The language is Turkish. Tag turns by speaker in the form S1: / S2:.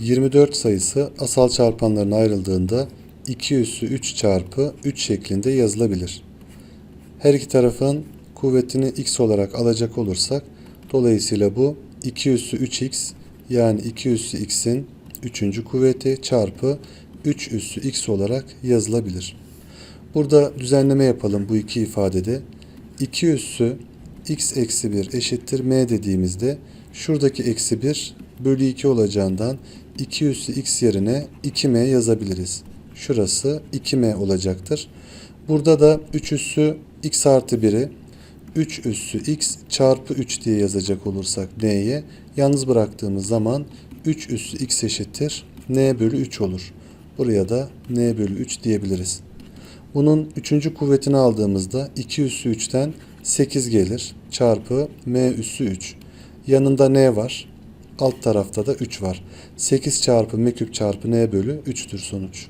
S1: 24 sayısı asal çarpanlarına ayrıldığında 2 üssü 3 çarpı 3 şeklinde yazılabilir. Her iki tarafın kuvvetini x olarak alacak olursak dolayısıyla bu 2 üssü 3x yani 2 üssü x'in 3. kuvveti çarpı 3 üssü x olarak yazılabilir. Burada düzenleme yapalım bu iki ifadede. 2 üssü x eksi 1 eşittir m dediğimizde şuradaki eksi 1 bölü 2 olacağından 2 üssü x yerine 2m yazabiliriz. Şurası 2m olacaktır. Burada da 3 üssü x artı 1'i 3 üssü x çarpı 3 diye yazacak olursak n'ye yalnız bıraktığımız zaman 3 üssü x eşittir n bölü 3 olur. Buraya da n bölü 3 diyebiliriz. Bunun üçüncü kuvvetini aldığımızda 2 üssü 3'ten 8 gelir çarpı m üssü 3. Yanında n var. Alt tarafta da 3 var. 8 çarpı m çarpı n bölü 3'tür sonuç.